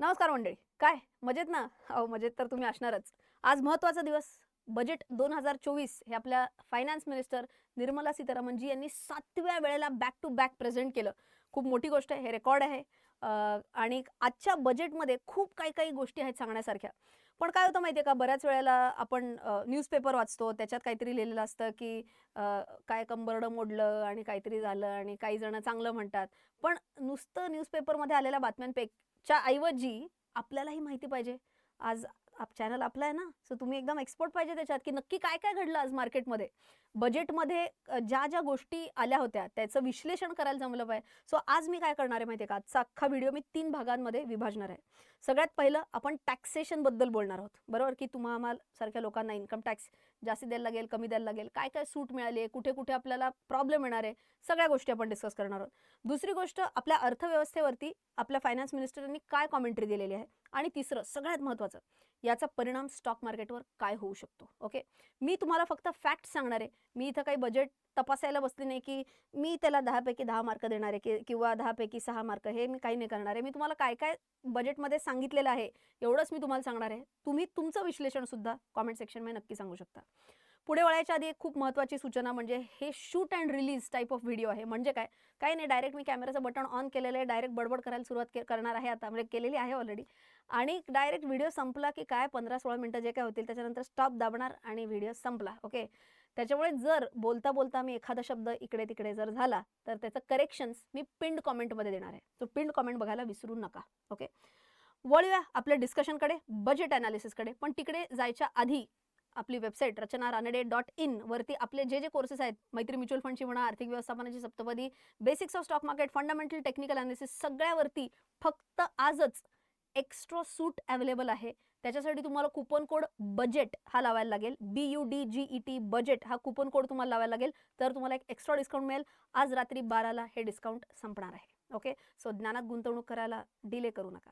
नमस्कार मंडळी. काय? मजेत ना? अहो मजेत तर तुम्ही असणारच. आज महत्त्वाचा दिवस. बजेट दोन हजार चोवीस हे आपल्या फायनान्स मिनिस्टर निर्मला सीतारामनजी यांनी सातव्या वेळेला बॅक टू बॅक प्रेझेंट केलं. खूप मोठी गोष्ट आहे. हे रेकॉर्ड आहे. आणि आजच्या बजेटमध्ये खूप काही काही गोष्टी आहेत सांगण्यासारख्या. पण काय होतं माहिती आहे का? बऱ्याच वेळेला आपण न्यूजपेपर वाचतो. त्याच्यात काहीतरी लिहिलेलं असतं की काय कंबरडं मोडलं आणि काहीतरी झालं आणि काही जण चांगलं म्हणतात. पण नुसतं न्यूजपेपरमध्ये आलेल्या बातम्यांपैकी च्या ऐवजी आपल्यालाही माहिती पाहिजे. आज आप चॅनल आपला आहे ना? सो तुम्ही एकदम एक्सपर्ट पाहिजे त्याच्यात की नक्की काय काय घडलं आज मार्केटमध्ये बजेटमध्ये ज्या ज्या गोष्टी आल्या होत्या त्याचं विश्लेषण करायला जमलं पाहिजे. सो आज मी काय करणार आहे माहिती आहे का? आजचा अख्खा व्हिडिओ मी तीन भागांमध्ये विभाजणार आहे. सगळ्यात पहिलं आपण टॅक्सेशनबद्दल बोलणार आहोत. बरोबर? की तुम्हा आम्हाला सारख्या लोकांना इन्कम टॅक्स जास्ती द्यायला लागेल कमी द्यायला लागेल काय काय सूट मिळाली आहे कुठे कुठे आपल्याला प्रॉब्लेम येणार आहे सगळ्या गोष्टी आपण डिस्कस करणार आहोत. दुसरी गोष्ट आपल्या अर्थव्यवस्थेवरती आपल्या फायनान्स मिनिस्टरांनी काय कॉमेंट्री दिलेली आहे? आणि तिसरं सगळ्यात महत्त्वाचं याचा परिणाम स्टॉक मार्केटवर काय होऊ शकतो? ओके मी तुम्हाला फक्त फॅक्ट सांगणार आहे. मी इथं काही बजेट तपासायला बसले नाही की मी त्याला दहापैकी दहा मार्क देणार आहे की किंवा दहापैकी सहा मार्क हे मी काही नाही करणार आहे. मी तुम्हाला काय काय बजेटमध्ये सांगितलेलं आहे एवढंच मी तुम्हाला सांगणार आहे. तुम्ही तुमचं विश्लेषण सुद्धा कॉमेंट सेक्शनमध्ये नक्की सांगू शकता. पुढे वळायच्या आधी एक खूप महत्त्वाची सूचना म्हणजे हे shoot and release type of video आहे. म्हणजे काय? काही नाही डायरेक्ट मी कॅमेराचं बटन ऑन केलेलं आहे डायरेक्ट बडबड करायला सुरुवात करणार आहे आता. म्हणजे केलेली आहे ऑलरेडी आणि डायरेक्ट व्हिडिओ संपला की काय? पंधरा सोळा मिनटं जे काय होतील त्याच्यानंतर स्टॉप दाबणार आणि व्हिडिओ संपला ओके? त्याच्यामुळे जर बोलता बोलता मी एखादा शब्द इकडे तिकडे जर झाला तर त्याचं करेक्शन्स मी पिंड कॉमेंटमध्ये देणार आहे. तो पिंड कॉमेंट बघायला विसरू नका ओके? वळूया आपल्या डिस्कशनकडे बजेट अनालिसिसकडे पण तिकडे जायच्या आधी आपली website Rachana Ranade dot in वरती आपले जे जे कोर्सेस आहेत मैत्री म्युच्युअल फंडची म्हणा आर्थिक व्यवस्थापनाची सप्तपदी basics of stock market fundamental technical analysis सगळ्यावरती फक्त आजच एक्स्ट्रा सूट अवेलेबल आहे. त्याच्यासाठी तुम्हाला कुपन कोड बजेट हा लावायला लागेल. B U D G E T budget हा कुपन कोड तुम्हाला लावायला लागेल. तर तुम्हाला एक एक्स्ट्रा डिस्काउंट मिळेल. आज रात्री बाराला हे डिस्काउंट संपणार आहे. ओके सो ज्ञानात गुंतवणूक करायला डिले करू नका.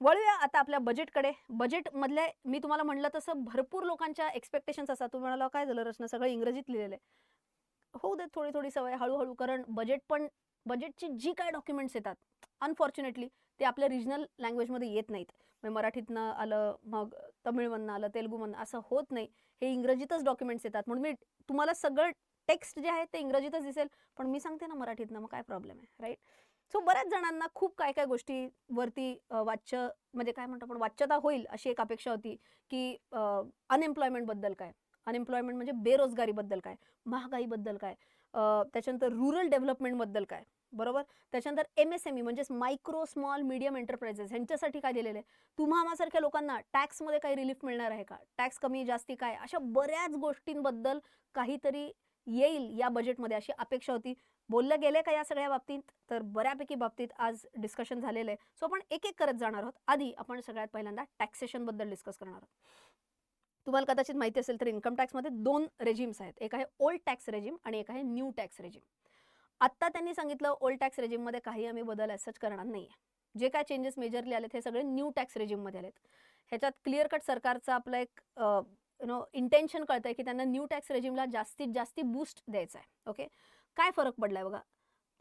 वळूया आता आपल्या बजेटकडे बजेटमधले मी तुम्हाला म्हणलं तसं भरपूर लोकांच्या एक्सपेक्टेशन्स असतात. तुम्ही म्हणाला काय झालं रचना? सगळं इंग्रजीत लिहिलेलं आहे. होऊ देत थोडी थोडी सवय. हळूहळू कारण. बजेट पण बजेटची जी काय डॉक्युमेंट्स येतात अनफॉर्च्युनेटली ते आपल्या रिजनल लँग्वेजमध्ये येत नाहीत. म्हणजे मराठीतनं आलं मग तमिळमधनं आलं तेलुगूमधनं असं होत नाही. हे इंग्रजीतच डॉक्युमेंट्स येतात. म्हणून मी तुम्हाला सगळं टेक्स्ट जे आहे ते इंग्रजीतच दिसेल. पण मी सांगते ना मराठीतनं मग काय प्रॉब्लेम आहे राईट सो बऱ्याच जणांना खूप काय काय गोष्टीवरती वाच्य म्हणजे काय म्हणतो आपण वाच्यता होईल अशी एक अपेक्षा होती की अनएम्प्लॉयमेंटबद्दल काय? अनएम्प्लॉयमेंट म्हणजे बेरोजगारीबद्दल काय? महागाईबद्दल काय? त्याच्यानंतर रुरल डेव्हलपमेंटबद्दल काय? बरोबर? त्याच्यानंतर एम एस एम ई म्हणजेच मायक्रो स्मॉल मीडियम एंटरप्राइजेस ह्यांच्यासाठी काय दिलेलं आहे? तुम्हा आम्हासारख्या लोकांना टॅक्समध्ये काही रिलीफ मिळणार आहे का? टॅक्स कमी जास्ती काय? अशा बऱ्याच गोष्टींबद्दल काहीतरी येईल या बजेटमध्ये अशी अपेक्षा होती. बोललं गेलं का या सगळ्या बाबतीत? तर बऱ्यापैकी बाबतीत आज डिस्कशन झालेलं आहे. सो आपण एक एक करत जाणार आहोत. आधी आपण सगळ्यात पहिल्यांदा टॅक्सेशनबद्दल डिस्कस करणार आहोत. तुम्हाला कदाचित माहिती असेल तर इन्कम टॅक्समध्ये दोन रेजिम्स आहेत. एक आहे ओल्ड टॅक्स रेजिम आणि एक आहे न्यू टॅक्स रेजिम आत्ता त्यांनी सांगितलं ओल्ड टॅक्स रेजिममध्ये काही आम्ही बदल असंच करणार नाही आहे जे काय चेंजेस मेजरली आलेत हे सगळे न्यू टॅक्स रेजिममध्ये आलेत. ह्याच्यात क्लिअर कट सरकारचा आपलं एक यु नो इंटेन्शन कळतंय की त्यांना न्यू टॅक्स रेजिमला जास्तीत जास्ती बूस्ट द्यायचा आहे ओके काय फरक पडलाय बघा?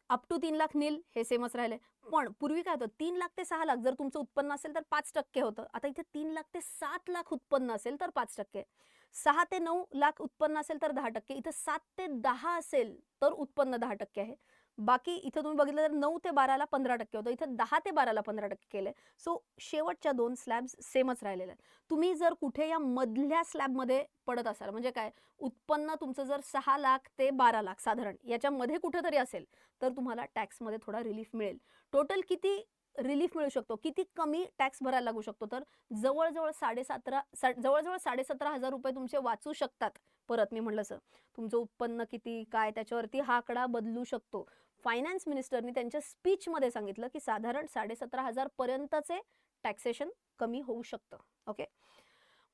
अप टू तीन लाख नील हे सेमच राहिले. पण पूर्वी काय होतं? तीन लाख ते सहा लाख जर तुमचं उत्पन्न असेल तर पाच टक्के होतं. आता इथे तीन लाख ते सात लाख उत्पन्न असेल तर पाच टक्के. सहा ते नऊ लाख उत्पन्न असेल तर दहा टक्के. इथं सात ते दहा असेल तर उत्पन्न दहा टक्के आहे. बाकी इथं तुम्ही बघितलं तर नऊ ते बाराला पंधरा टक्के होतं. इथं दहा ते बाराला पंधरा टक्के केलं सो शेवटच्या दोन स्लॅब्स सेमच राहिलेले आहेत. तुम्ही जर कुठे या मधल्या स्लॅबमध्ये पडत असाल म्हणजे काय? उत्पन्न तुमचं जर सहा लाख ते बारा लाख साधारण याच्यामध्ये कुठेतरी असेल तर तुम्हाला टॅक्समध्ये थोडा रिलीफ मिळेल. टोटल किती रिलीफ मिळू शकतो? किती कमी टॅक्स भरायला लागू शकतो? तर जवळजवळ साडेसतरा सा जवळजवळ साडेसतरा हजार रुपये तुमचे वाचू शकतात परत मी म्हणलं सर. तुमचं उत्पन्न किती काय? त्याच्यावरती हा आकडा बदलू शकतो. फायनान्स मिनिस्टरनी त्यांच्या स्पीचमध्ये सांगितलं की साधारण साडेसतरा हजार पर्यंतचे टॅक्सेशन कमी होऊ शकतं. ओके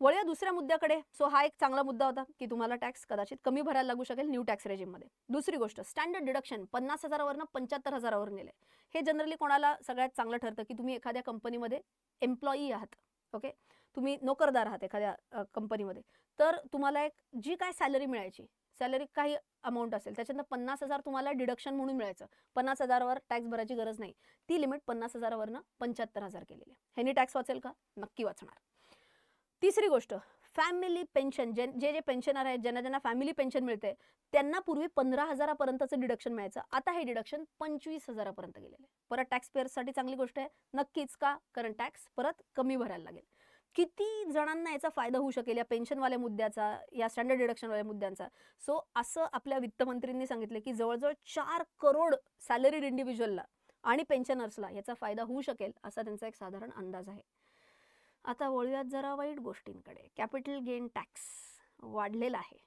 वळूया दुसऱ्या मुद्द्याकडे. सो हा एक चांगला मुद्दा होता की तुम्हाला टॅक्स कदाचित कमी भरायला लागू शकेल न्यू टॅक्स रेजिममध्ये दुसरी गोष्ट स्टँडर्ड डिडक्शन पन्नास हजारावरनं पंच्याहत्तर हजारावर नेले हे जनरली कोणाला सगळ्यात चांगलं ठरतं की तुम्ही एखाद्या कंपनीमध्ये एम्प्लॉई आहात. ओके तुम्ही नोकरदार आहात एखाद्या कंपनीमध्ये तर तुम्हाला एक जी काय सॅलरी मिळायची सॅलरी काही अमाऊंट असेल त्याच्यातनं पन्नास हजार तुम्हाला डिडक्शन म्हणून मिळायचं. पन्नास हजारावर टॅक्स भरायची गरज नाही. ती लिमिट पन्नास हजारावरनं पंच्याहत्तर हजार केलेली आहे. ह्यानी टॅक्स वाचेल का? नक्की वाचणार. तिसरी गोष्ट फॅमिली पेन्शन जे जे जे पेन्शनर आहेत ज्यांना ज्यांना फॅमिली पेन्शन मिळते त्यांना पूर्वी पंधरा हजारापर्यंतचं डिडक्शन मिळायचं. आता हे डिडक्शन पंचवीस हजारापर्यंत गेलेलं आहे. परत टॅक्स पेअर्ससाठी चांगली गोष्ट आहे. नक्कीच का? कारण टॅक्स परत कमी भरायला लागेल. किती जणांना याचा फायदा होऊ शकेल या पेन्शनवाल्या मुद्द्याचा या स्टँडर्ड डिडक्शनवाल्या मुद्द्यांचा? सो असं आपल्या वित्तमंत्रींनी सांगितलं की जवळजवळ चार करोड सॅलरीड इंडिव्हिज्युअलला आणि पेन्शनर्सला याचा फायदा होऊ शकेल असा त्यांचा एक साधारण अंदाज आहे. आता वळूयात जरा वाईट गोष्टींकडे. कॅपिटल गेन टॅक्स वाढलेला आहे.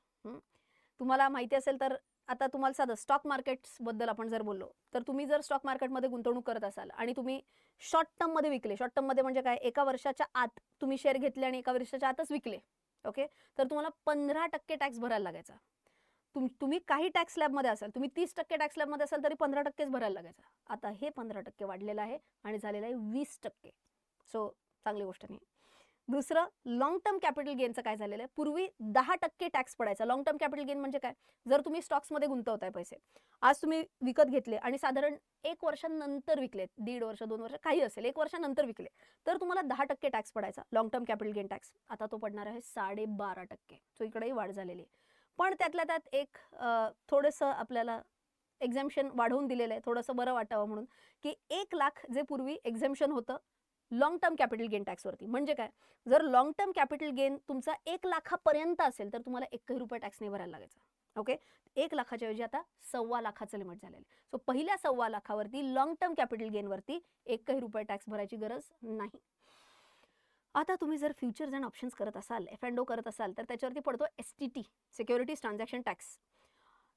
तुम्हाला माहिती असेल तर आता तुम्हाला साधं स्टॉक मार्केट्सबद्दल आपण जर बोललो तर तुम्ही जर स्टॉक मार्केटमध्ये गुंतवणूक करत असाल आणि तुम्ही शॉर्ट टर्ममध्ये विकले शॉर्ट टर्ममध्ये म्हणजे काय एका वर्षाच्या आत तुम्ही शेअर घेतले आणि एका वर्षाच्या आतच विकले ओके तर तुम्हाला पंधरा टक्के टॅक्स भरायला लागायचा. तुम तुम्ही काही टॅक्स स्लॅबमध्ये असाल तुम्ही तीस टक्के टॅक्स स्लॅबमध्ये असाल तरी पंधरा टक्केच भरायला लागायचा. आता हे पंधरा टक्के वाढलेलं आहे आणि झालेलं आहे वीस टक्के. सो चांगली गोष्ट नाही. दुसरं लॉंग टर्म कॅपिटल गेनचं काय झालेलं आहे? पूर्वी दहा टक्के टॅक्स पडायचा. लॉंग टर्म कॅपिटल गेन म्हणजे काय? जर तुम्ही स्टॉक्समध्ये गुंतवताय पैसे आज तुम्ही विकत घेतले आणि साधारण एक वर्षानंतर विकले दीड वर्ष दोन वर्ष काही असेल एक वर्षानंतर विकले तर तुम्हाला दहा टक्के टॅक्स पडायचा long term capital gain tax आता तो पडणार आहे साडेबारा टक्के. सो इकडेही वाढ झालेली आहे. पण त्यातल्या त्यात एक थोडंसं आपल्याला एक्झाम्शन वाढवून दिलेलं आहे. थोडंसं बरं वाटावं म्हणून की एक लाख जे पूर्वी एक्झॅम्पशन होतं लॉंग टर्म कॅपिटल गेन टॅक्सवरती म्हणजे काय? जर लॉंग टर्म कॅपिटल गेन तुमचा एक लाखापर्यंत असेल तर तुम्हाला एकही रुपये टॅक्स नाही भरायला लागायचा. ओके एक लाखाच्या ऐवजी आता सव्वा लाखाचं लिमिट झालेलं आहे. सो पहिल्या सव्वा लाखावरती लॉंग टर्म कॅपिटल गेनवरती एकही रुपये टॅक्स भरायची गरज नाही. आता तुम्ही जर फ्युचर्स अँड ऑप्शन्स करत असाल एफ अँड ओ करत असाल तर त्याच्यावरती पडतो S T T securities transaction tax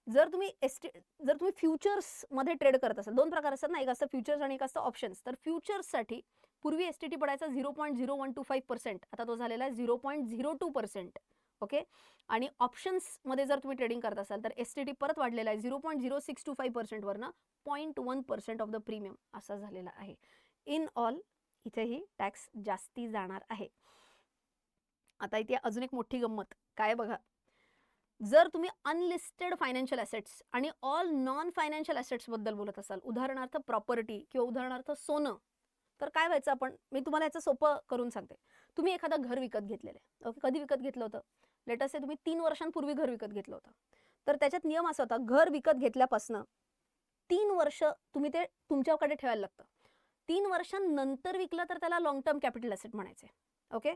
जर तुम्ही एस टी जर तुम्ही फ्युचर्समध्ये ट्रेड करत असाल दोन प्रकार असतात ना. एक असतं फ्युचर्स आणि एक असतं ऑप्शन्स तर फ्युचर्ससाठी पूर्वी एस टी टी पडायचा zero point zero one two five percent आता तो झालेला आहे zero point zero two percent okay आणि ऑप्शन्समध्ये जर तुम्ही ट्रेडिंग करत असाल तर एस टी टी परत वाढलेला आहे zero point zero six two five पर्सेंटवरनं point one percent of the premium असा झालेला आहे. इन ऑल इथेही टॅक्स जास्ती जाणार आहे. आता इथे अजून एक मोठी गंमत. काय बघा? जर तुम्ही अनलिस्टेड फायनान्शियल ॲसेट्स आणि ऑल नॉन फायनान्शियल ॲसेट्सबद्दल बोलत असाल उदाहरणार्थ प्रॉपर्टी किंवा उदाहरणार्थ सोनं तर काय व्हायचं आपण मी तुम्हाला याचं सोपं करून सांगते. तुम्ही एखादं घर विकत घेतलेलं आहे ओके? कधी विकत घेतलं होतं? लेटस आहे तुम्ही तीन वर्षांपूर्वी घर विकत घेतलं होतं. तर त्याच्यात नियम असा होता घर विकत घेतल्यापासनं तीन वर्ष तुम्ही ते तुमच्याकडे ठेवायला लागतं. तीन वर्षांनंतर विकलं तर त्याला लॉंग टर्म कॅपिटल असेट म्हणायचे ओके?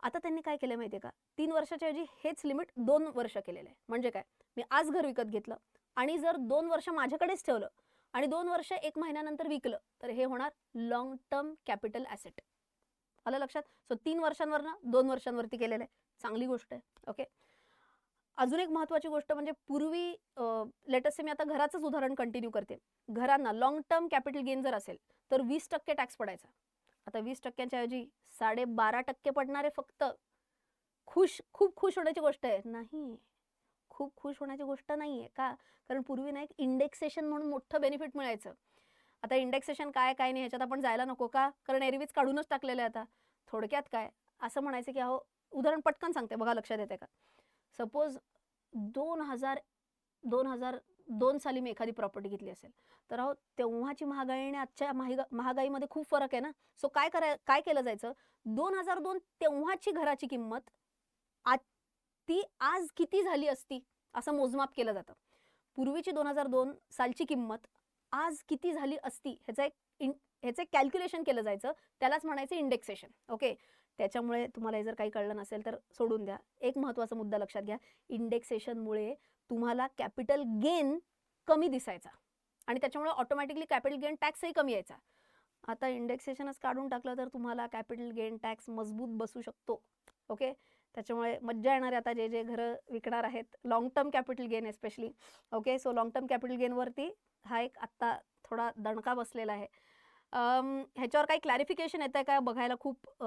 आता त्यांनी काय केलं माहिती आहे का? तीन वर्षाच्या ऐवजी हेच लिमिट दोन वर्ष केलेलं आहे. म्हणजे काय? मी आज घर विकत घेतलं आणि जर दोन वर्ष माझ्याकडेच ठेवलं आणि दोन वर्ष एक महिन्यानंतर विकलं तर हे होणार लॉंग टर्म कॅपिटल ॲसेट आलं लक्षात? सो तीन वर्षांवरनं दोन वर्षांवरती केलेलं आहे. चांगली गोष्ट आहे. ओके अजून एक महत्त्वाची गोष्ट म्हणजे पूर्वी लेटेस्ट मी आता घराचंच उदाहरण कंटिन्यू करते. घरांना लॉंग टर्म कॅपिटल गेन जर असेल तर वीस टक्के टॅक्स पडायचा. आता वीस टक्क्यांच्या ऐवजी साडेबारा टक्के पडणारे फक्त. खुश खूप खुश होण्याची गोष्ट आहे. नाही. खूप खुश होण्याची गोष्ट नाही आहे का? कारण पूर्वी ना एक इंडेक्सेशन म्हणून मोठं बेनिफिट मिळायचं. आता इंडेक्सेशन काय काय नाही ह्याच्यात आपण जायला नको का? कारण एरवीज काढूनच टाकलेलं आहे आता. थोडक्यात काय? असं म्हणायचं की अहो उदाहरण पटकन सांगते बघा लक्षात येते का? सपोज दोन हजार दोन हजार दोन साली मी एखादी प्रॉपर्टी घेतली असेल तर अहो तेव्हाची महागाई आणि आजच्या महागा महागाईमध्ये खूप फरक आहे ना? सो काय कराय काय केलं जायचं? दोन हजार दोन तेव्हाची घराची किंमत आज ती आज किती झाली असती? असं मोजमाप केलं जातं. पूर्वीची दोन हजार दोन सालची किंमत आज किती झाली असती? ह्याचं एक इन ह्याचं एक कॅल्क्युलेशन केलं जायचं. त्यालाच म्हणायचं इंडेक्सेशन ओके त्याच्यामुळे तुम्हाला हे जर काही कळलं नसेल तर सोडून द्या. एक महत्त्वाचा मुद्दा लक्षात घ्या. इंडेक्सेशनमुळे तुम्हाला कॅपिटल गेन कमी दिसायचा. आणि त्याच्यामुळे ऑटोमॅटिकली कॅपिटल गेन टॅक्सही कमी यायचा. आता इंडेक्सेशनच काढून टाकलं तर तुम्हाला कॅपिटल गेन टॅक्स मजबूत बसू शकतो. ओके त्याच्यामुळे मज्जा येणार आता जे जे घरं विकणार आहेत long term capital gain especially okay so long term capital गेनवरती हा एक आत्ता थोडा दणका बसलेला आहे. ह्याच्यावर काही क्लॅरिफिकेशन येतं आहे का? बघायला खूप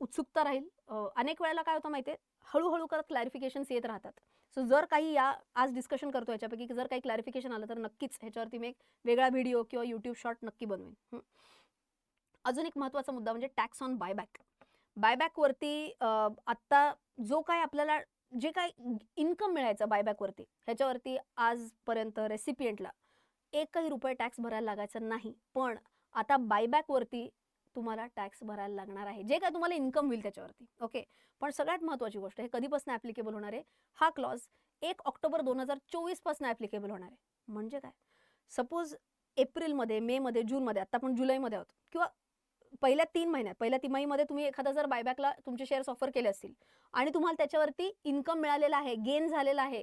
उत्सुकता राहील. अनेक वेळेला काय होतं माहिती आहे हळूहळू करत क्लॅरिफिकेशन्स येत राहतात. सो जर काही या आज डिस्कशन करतो याच्यापैकी जर काही क्लॅरिफिकेशन आलं तर नक्कीच ह्याच्यावरती मी एक वेगळा व्हिडिओ किंवा यूट्यूब शॉर्ट नक्की बनवेन. अजून एक महत्त्वाचा मुद्दा म्हणजे टॅक्स ऑन बायबॅक बायबॅकवरती आत्ता जो काय आपल्याला जे काय इन्कम मिळायचं बायबॅकवरती ह्याच्यावरती आजपर्यंत रेसिपियंटला एकही रुपये टॅक्स भरायला लागायचा नाही. पण आता बायबॅकवरती तुम्हाला टॅक्स भरायला लागणार आहे. जे काय तुम्हाला इन्कम होईल त्याच्यावरती ओके? पण सगळ्यात महत्त्वाची गोष्ट हे कधीपासून ॲप्लिकेबल होणार आहे? हा क्लॉज एक ऑक्टोबर दोन हजार चोवीसपासून ॲप्लिकेबल होणार आहे. म्हणजे काय? सपोज एप्रिलमध्ये मेमध्ये जूनमध्ये आत्ता आपण जुलैमध्ये आहोत किंवा पहिल्या तीन महिन्यात पहिल्या तिमाहीमध्ये तुम्ही एखादा जर बायबॅकला तुमचे शेअर्स ऑफर केले असतील आणि तुम्हाला त्याच्यावरती इन्कम मिळालेला आहे गेन झालेला आहे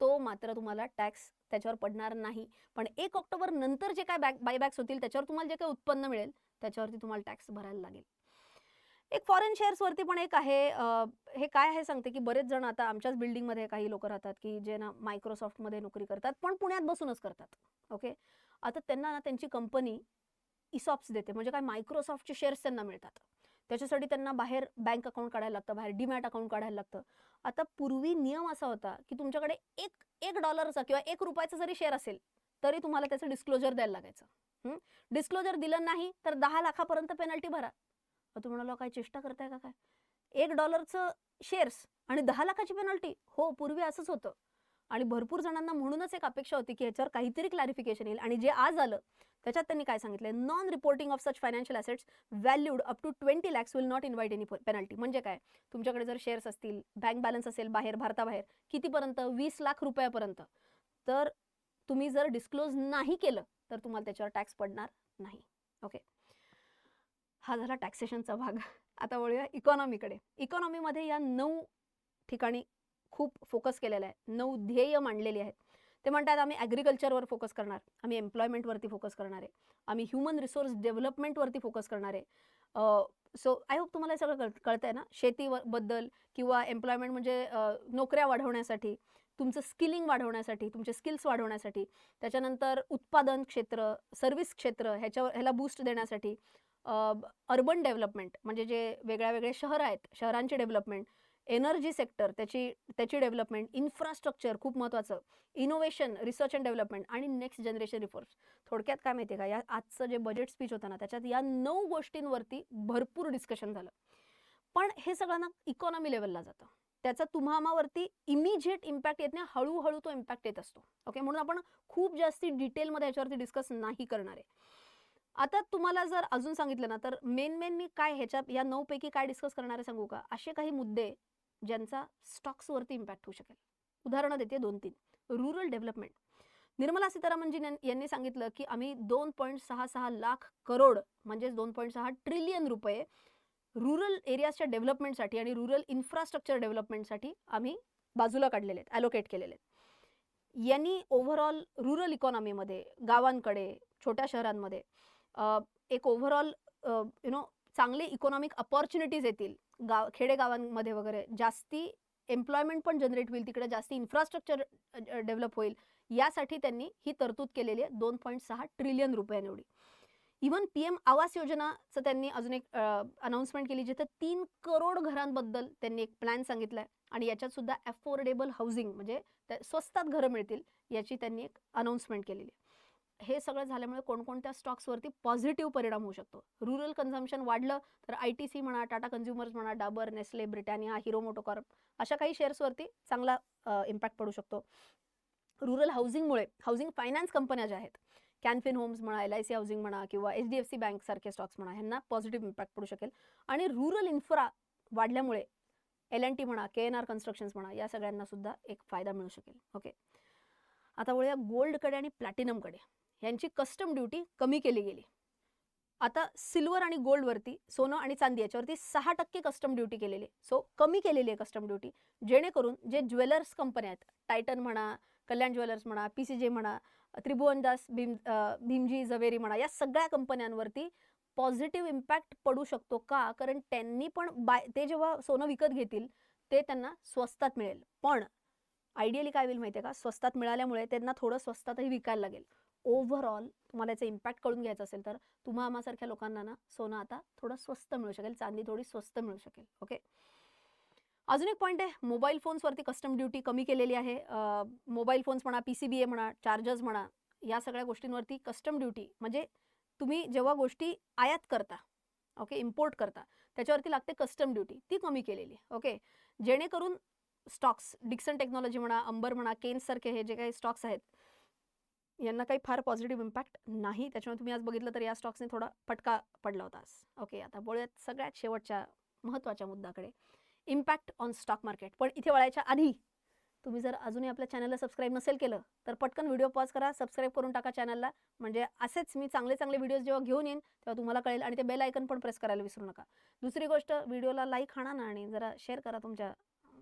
तो मात्र तुम्हाला टॅक्स त्याच्यावर पडणार नाही. पण एक ऑक्टोबर नंतर जे काय बॅक बायबॅक्स होतील त्याच्यावर तुम्हाला जे काही उत्पन्न मिळेल त्याच्यावरती तुम्हाला टॅक्स भरायला लागेल. एक फॉरेन शेअर्सवरती पण एक आहे हे काय आहे सांगते की बरेच जण आता आमच्याच बिल्डिंगमध्ये काही लोक राहतात की जे ना मायक्रोसॉफ्टमध्ये नोकरी करतात पण पुण्यात बसूनच करतात ओके आता त्यांना ना त्यांची कंपनी इसॉप्स देते म्हणजे काय मायक्रोसॉफ्टचे शेअर्स त्यांना मिळतात. त्याच्यासाठी त्यांना बाहेर बँक अकाउंट काढायला लागतं बाहेर डीमॅट अकाउंट काढायला लागतं. आता पूर्वी नियम असा होता की तुमच्याकडे एक एक डॉलरचा किंवा एक रुपयाचा जरी शेअर असेल तरी तुम्हाला त्याचं डिस्क्लोजर द्यायला लागायचं. डिस्क्लोजर दिलं नाही तर दहा लाखापर्यंत पेनल्टी भरा. तुम्ही म्हणाला काय चेष्टा करताय का काय? एक डॉलरचं शेअर्स आणि दहा लाखाची पेनल्टी हो पूर्वी असंच होतं. आणि भरपूर जणांना म्हणूनच एक अपेक्षा होती की याच्यावर काहीतरी क्लॅरिफिकेशन येईल. आणि जे आज आलं त्याच्यात त्यांनी काय सांगितलं non reporting of such financial assets valued up to twenty lakhs will not invite any penalty म्हणजे काय? तुमच्याकडे जर शेअर्स असतील बँक बॅलन्स असेल बाहेर भारताबाहेर कितीपर्यंत? वीस लाख रुपयापर्यंत. तर तुम्ही जर डिस्क्लोज नाही केलं तर तुम्हाला त्याच्यावर टॅक्स पडणार नाही. ओके हा झाला टॅक्सेशनचा भाग. आता वळूया इकॉनॉमीकडे इकॉनॉमीमध्ये या नऊ ठिकाणी खूप फोकस केलेला आहे. नऊ ध्येय मांडलेली आहेत. ते म्हणतात आम्ही ॲग्रिकल्चरवर फोकस करणार. आम्ही एम्प्लॉयमेंटवरती फोकस करणार आहे. आम्ही ह्युमन रिसोर्स डेव्हलपमेंटवरती फोकस करणार आहे. सो आय होप तुम्हाला हे सगळं कळ कळतं आहे ना? शेतीबद्दल किंवा एम्प्लॉयमेंट म्हणजे नोकऱ्या वाढवण्यासाठी तुमचं स्किलिंग वाढवण्यासाठी तुमचे स्किल्स वाढवण्यासाठी त्याच्यानंतर उत्पादन क्षेत्र सर्व्हिस क्षेत्र ह्याच्यावर ह्याला बूस्ट देण्यासाठी अर्बन डेव्हलपमेंट म्हणजे जे वेगळ्या वेगळे शहरं आहेत शहरांचे डेव्हलपमेंट एनर्जी सेक्टर त्याची त्याची डेव्हलपमेंट इन्फ्रास्ट्रक्चर खूप महत्त्वाचं. इनोव्हेशन रिसर्च अँड डेव्हलपमेंट आणि नेक्स्ट जनरेशन रिफॉर्म्स थोडक्यात काय माहिती आहे का? या आजचं जे बजेट स्पीच होतं ना त्याच्यात या नऊ गोष्टींवरती भरपूर डिस्कशन झालं. पण हे सगळं ना इकॉनॉमी लेवलला जातं. त्याचा तुम्हामावरती इमिजिएट इम्पॅक्ट येत नाही हळूहळू तो इम्पॅक्ट येत असतो. ओके म्हणून आपण खूप जास्ती डिटेलमध्ये याच्यावरती डिस्कस नाही करणार आहे. आता तुम्हाला जर अजून सांगितलं ना तर मेन मेन मी काय ह्याच्या या नऊपैकी काय डिस्कस करणार आहे सांगू का? असे काही मुद्दे ज्यांचा स्टॉक्सवरती इम्पॅक्ट होऊ शकेल. उदाहरणं देते दोन तीन. रुरल डेव्हलपमेंट निर्मला सीतारामनजी यांनी सांगितलं की आम्ही दोन पॉईंट सहा सहा लाख करोड म्हणजेच दोन पॉईंट सहा ट्रिलियन रुपये रुरल एरियाजच्या डेव्हलपमेंटसाठी आणि रुरल इन्फ्रास्ट्रक्चर डेव्हलपमेंटसाठी आम्ही बाजूला काढलेले आहेत ॲलोकेट केलेले आहेत. यांनी ओव्हरऑल रुरल इकॉनॉमीमध्ये गावांकडे छोट्या शहरांमध्ये एक ओव्हरऑल यु नो चांगले इकॉनॉमिक अपॉर्च्युनिटीज येतील. गाव खेडेगावांमध्ये वगैरे जास्ती एम्प्लॉयमेंट पण जनरेट होईल तिकडे जास्ती इन्फ्रास्ट्रक्चर डेव्हलप होईल. यासाठी त्यांनी ही तरतूद केलेली आहे दोन पॉईंट सहा ट्रिलियन रुपयाने एवढी. इव्हन पी एम आवास योजनाचं त्यांनी अजून एक अनाऊन्समेंट केली जिथं तीन करोड घरांबद्दल त्यांनी एक प्लॅन सांगितला आहे आणि याच्यात सुद्धा अफोर्डेबल हाऊसिंग म्हणजे स्वस्तात घरं मिळतील याची त्यांनी एक अनाऊन्समेंट केलेली आहे. हे सगळं झाल्यामुळे कोणकोणत्या स्टॉक्सवरती पॉझिटिव्ह परिणाम होऊ शकतो? रुरल कन्झम्पशन वाढलं तर आय टी सी म्हणा टाटा कन्झ्युमर्स म्हणा Dabur Nestle Britannia Hero MotoCorp अशा काही शेअर्सवरती चांगला इम्पॅक्ट पडू शकतो. रुरल हाऊसिंगमुळे हाऊसिंग फायनान्स कंपन्या ज्या आहेत कॅनफिन होम्स म्हणा एल आय सी हाऊसिंग म्हणा किंवा H D F C bank सारखे स्टॉक्स म्हणा ह्यांना पॉझिटिव्ह इम्पॅक्ट पडू शकेल. आणि रुरल इन्फ्रा वाढल्यामुळे एल एन टी म्हणा के एन आर कन्स्ट्रक्शन्स म्हणा या सगळ्यांना सुद्धा एक फायदा मिळू शकेल. ओके. आता वळूया गोल्डकडे आणि प्लॅटिनमकडे. यांची कस्टम ड्युटी कमी केली गेली. आता सिल्वर आणि गोल्डवरती सोनं आणि चांदी याच्यावरती सहा टक्के कस्टम ड्युटी केलेली आहे. सो कमी केलेली आहे कस्टम ड्युटी जेणेकरून जे ज्वेलर्स कंपन्या आहेत टायटन म्हणा कल्याण ज्वेलर्स म्हणा पी सी जे म्हणा त्रिभुवनदास भीम भीमजी जवेरी म्हणा या सगळ्या कंपन्यांवरती पॉझिटिव्ह इम्पॅक्ट पडू शकतो का? कारण त्यांनी पण बाय ते जेव्हा सोनं विकत घेतील ते त्यांना स्वस्तात मिळेल. पण आयडियली काय होईल माहिती आहे का? स्वस्तात मिळाल्यामुळे त्यांना थोडं स्वस्तातही विकायला लागेल. ओव्हरऑल तुम्हाला याचा इम्पॅक्ट कळून घ्यायचा असेल तर तुम्हा आम्हासारख्या लोकांना ना सोनं आता थोडं स्वस्त मिळू शकेल चांदी थोडी स्वस्त मिळू शकेल ओके अजून एक पॉईंट आहे मोबाईल फोन्सवरती कस्टम ड्युटी कमी केलेली आहे. मोबाईल फोन्स म्हणा पी सी बी ए म्हणा चार्जर्स म्हणा या सगळ्या गोष्टींवरती कस्टम ड्युटी म्हणजे तुम्ही जेव्हा गोष्टी आयात करता ओके इम्पोर्ट करता त्याच्यावरती लागते कस्टम ड्युटी ती कमी केलेली ओके जेणेकरून स्टॉक्स डिक्सन टेक्नॉलॉजी म्हणा अंबर म्हणा केन्स सारखे हे जे काही स्टॉक्स आहेत यांना काही फार पॉझिटिव्ह इम्पॅक्ट नाही. त्याच्यामुळे तुम्ही आज बघितलं तर या स्टॉक्सने थोडा फटका पडला होता ओके आता बोलूयात सगळ्यात शेवटच्या महत्त्वाच्या मुद्द्याकडे. इम्पॅक्ट ऑन स्टॉक मार्केट पण इथे वळायच्या आधी तुम्ही जर अजूनही आपल्या चॅनलला सबस्क्राईब नसेल केलं तर पटकन व्हिडिओ पॉज करा सबस्क्राईब करून टाका चॅनलला म्हणजे असेच मी चांगले चांगले व्हिडिओज जेव्हा घेऊन येईन तेव्हा तुम्हाला कळेल आणि ते बेल आयकन पण प्रेस करायला विसरू नका. दुसरी गोष्ट व्हिडिओला लाईक हाणा ना आणि जरा शेअर करा तुमच्या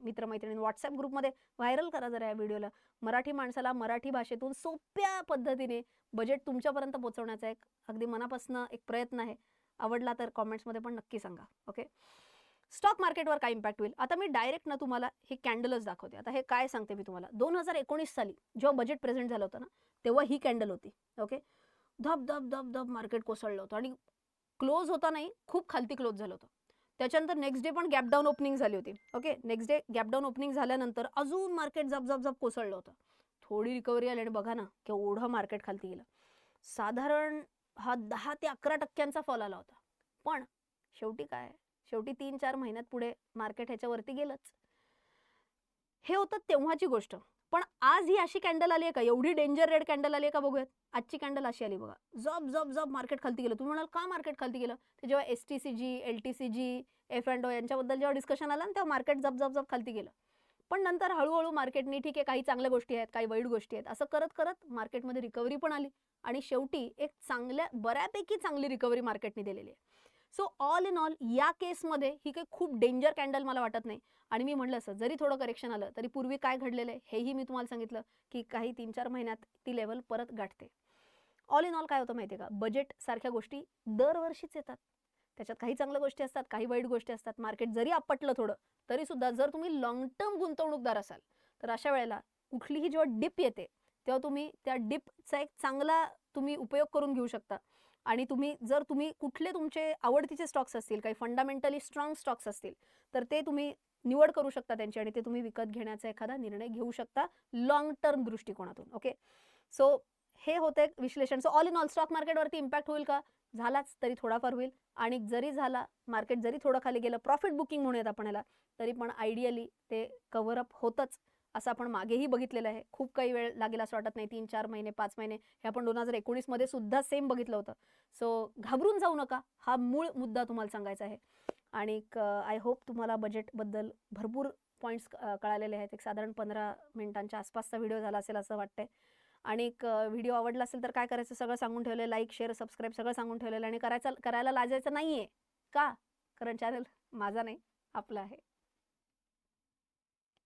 मित्रमैत्रिणी व्हॉट्सअप ग्रुपमध्ये व्हायरल करा जरा या व्हिडिओला. मराठी माणसाला मराठी भाषेतून सोप्या पद्धतीने बजेट तुमच्यापर्यंत पोहोचवण्याचा एक अगदी मनापासून एक प्रयत्न आहे. आवडला तर कॉमेंट्समध्ये पण नक्की सांगा. ओके स्टॉक मार्केटवर काय इम्पॅक्ट होईल? आता मी डायरेक्ट ना तुम्हाला हे कॅन्डलच दाखवते. आता हे काय सांगते मी तुम्हाला? दोन हजार एकोणीस साली जेव्हा बजेट प्रेझेंट झालं होतं ना तेव्हा ही कॅन्डल होती. ओके धब धब धब धब मार्केट कोसळलं होतं. आणि क्लोज होता नाही खूप खालती क्लोज झालं होतं. त्याच्यानंतर नेक्स्ट डे पण गॅप डाऊन ओपनिंग झाली होती. Okay next day gap down opening झाल्यानंतर अजून मार्केट जप जप जप कोसळलं होतं. थोडी रिकव्हरी आली आणि बघा ना केवढं मार्केट खालती गेलं. साधारण हा दहा ते अकरा टक्क्यांचा फॉल आला होता. पण शेवटी काय? शेवटी तीन चार महिन्यात पुढे मार्केट ह्याच्यावरती गेलंच. हे होतं तेव्हाची गोष्ट. पण आज ही अशी कॅन्डल आली आहे का? एवढी डेंजर रेड कॅन्डल आली आहे का बघूयात? आजची कॅन्डल अशी आली बघा. जॉब जॉब जॉब मार्केट खालती गेलं. तुम्ही म्हणाल का मार्केट खालती गेलं? ते जेव्हा S T C G L T C G F and O यांच्याबद्दल जेव्हा डिस्कशन आलं ना तेव्हा मार्केट जप जप जप खालती गेलं. पण नंतर हळूहळू मार्केटनी ठीक आहे काही चांगल्या गोष्टी आहेत काही वाईट गोष्टी आहेत. असं करत करत मार्केटमध्ये रिकव्हरी पण आली. आणि शेवटी एक चांगल्या बऱ्यापैकी चांगली रिकव्हरी मार्केटने दिलेली आहे. सो ऑल इन ऑल या केसमध्ये ही काही खूप डेंजर कॅन्डल मला वाटत नाही. आणि मी म्हटलं असं जरी थोडं करेक्शन आलं तरी पूर्वी काय घडलेलं आहे हेही मी तुम्हाला सांगितलं की काही तीन चार महिन्यात ती लेवल परत गाठते. ऑल इन ऑल काय होतं माहिती आहे का? बजेट सारख्या गोष्टी दरवर्षीच येतात. त्याच्यात काही चांगल्या गोष्टी असतात काही वाईट गोष्टी असतात. मार्केट जरी आपटलं थोडं तरी सुद्धा जर तुम्ही लॉंग टर्म गुंतवणूकदार असाल तर अशा वेळेला कुठलीही जेव्हा डिप येते तेव्हा तुम्ही त्या डिपचा एक चांगला तुम्ही उपयोग करून घेऊ शकता. आणि तुम्ही जर तुम्ही कुठले तुमचे आवडतीचे स्टॉक्स असतील काही फंडामेंटली स्ट्रॉंग स्टॉक्स असतील तर ते तुम्ही निवड करू शकता त्यांची आणि ते तुम्ही विकत घेण्याचा एखादा निर्णय घेऊ शकता लॉंग टर्म दृष्टिकोनातून ओके सो हे होते विश्लेषण. So all in all stock मार्केटवरती impact होईल का? झालाच तरी थोडाफार होईल आणि जरी झाला मार्केट जरी थोडं खाली गेलं प्रॉफिट बुकिंग म्हणूयात आपण याला तरी पण आयडियली ते कव्हरअप होतंच. असं आपण मागेही बघितलेलं आहे. खूप काही वेळ लागेल असं वाटत नाही. तीन चार महिने पाच महिने हे आपण दोन हजार एकोणीसमध्ये सुद्धा सेम बघितलं होतं. सो घाबरून जाऊ नका. हा मूळ मुद्दा तुम्हाला सांगायचा आहे. आणि आय होप तुम्हाला बजेटबद्दल भरपूर पॉईंट्स कळालेले आहेत. एक साधारण पंधरा मिनिटांच्या आसपासचा व्हिडिओ झाला असेल असं वाटतंय. आणि व्हिडिओ आवडला असेल तर काय करायचं? सगळं सांगून ठेवलं लाईक शेअर सबस्क्राईब सगळं सांगून ठेवलेलं आणि करायचं करायला लाजायचं नाही आहे का? कारण चॅनल माझा नाही. आपला आहे.